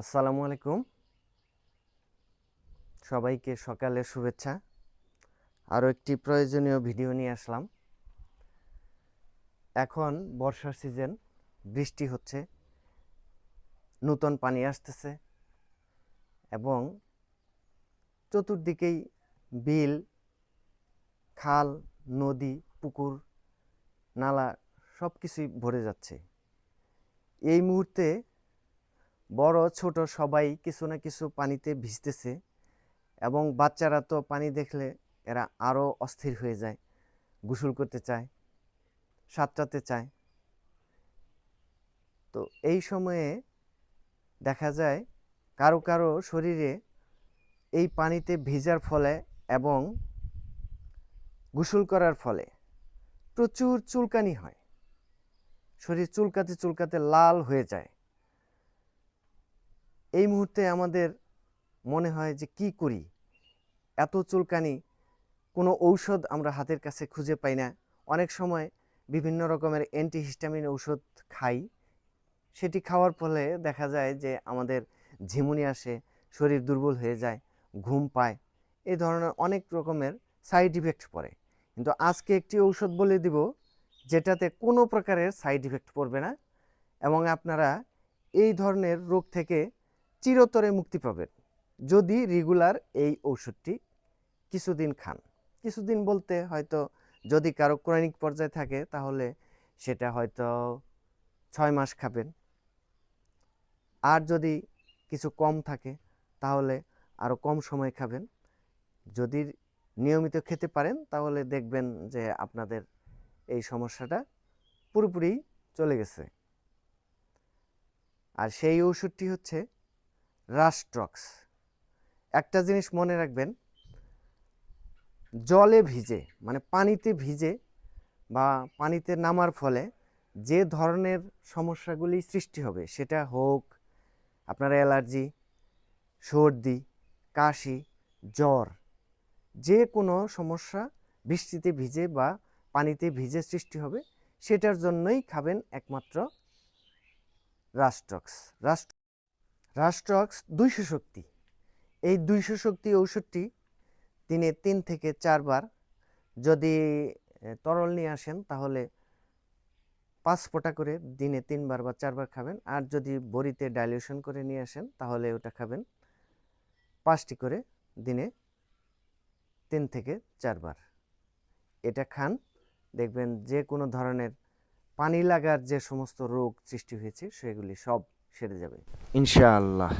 আসসালামু আলাইকুম। সবাইকে সকালে শুভেচ্ছা। আরও একটি প্রয়োজনীয় ভিডিও নিয়ে আসলাম। এখন বর্ষার সিজন, বৃষ্টি হচ্ছে, নূতন পানি আসতেছে এবং চতুর্দিকেই বিল, খাল, নদী, পুকুর, নালা সব কিছুই ভরে যাচ্ছে। এই মুহূর্তে বড়, ছোট সবাই কিছু না কিছু পানিতে ভিজতেছে এবং বাচ্চারা তো পানি দেখলে এরা আরও অস্থির হয়ে যায়, গোসল করতে চায়, সাঁতরাতে চায়। তো এই সময়ে দেখা যায় কারও কারও শরীরে এই পানিতে ভিজার ফলে এবং গোসল করার ফলে প্রচুর চুলকানি হয়। শরীর চুলকাতে চুলকাতে লাল হয়ে যায়। এই মুহূর্তে আমাদের মনে হয় যে কি করি? এত চুলকানি, কোনো ঔষধ আমরা হাতের কাছে খুঁজে পাই না। অনেক সময় বিভিন্ন রকমের অ্যান্টিহিস্টামিন ঔষধ খাই। সেটি খাওয়ার ফলে দেখা যায় যে আমাদের ঝিমুনি আসে, শরীর দুর্বল হয়ে যায়, ঘুম পায়। এই ধরনের অনেক রকমের সাইড ইফেক্ট পড়ে। কিন্তু আজকে একটি ঔষধ বলে দিব, যেটাতে কোনো প্রকারের সাইড ইফেক্ট পড়বে না। এবং আপনারা এই ধরনের রোগ থেকে চিরতরে মুক্তি পাবেন। যদি রেগুলার এই ওষুধটি কিছুদিন খান। কিছুদিন বলতে হয়তো যদি কারও ক্রনিক পর্যায়ে থাকে, তাহলে সেটা হয়তো ছয় মাস খাবেন। আর যদি কিছু কম থাকে, তাহলে আরও কম সময় খাবেন। যদি নিয়মিত খেতে পারেন, তাহলে দেখবেন যে আপনাদের এই সমস্যাটা পুরোপুরি চলে গেছে। আর সেই ওষুধটি হচ্ছে রাস্ট্রক্স একটা জিনিস মনে রাখবেন, জলে ভিজে মানে পানিতে ভিজে বা পানিতে নামার ফলে যে ধরনের সমস্যাগুলি সৃষ্টি হবে, সেটা হোক আপনার অ্যালার্জি, সর্দি, কাশি, জ্বর, যে কোনো সমস্যা বৃষ্টিতে ভিজে বা পানিতে ভিজে সৃষ্টি হবে, সেটার জন্যই খাবেন একমাত্র রাস্ট্রক্স রাস্ট রাস্ট্রক্স দুইশো শক্তি। এই দুইশো শক্তি ঔষধটি দিনে তিন থেকে চারবার যদি তরল নিয়ে আসেন, তাহলে পাঁচ ফোঁটা করে দিনে তিনবার বা চারবার খাবেন। আর যদি বড়িতে ডাইলিউশন করে নিয়ে আসেন, তাহলে ওটা খাবেন পাঁচটি করে দিনে তিন থেকে চারবার। এটা খান, দেখবেন যে কোনো ধরনের পানি লাগার যে সমস্ত রোগ সৃষ্টি হয়েছে, সেগুলি সব সেরে যাবে। ইনশাআল্লাহ।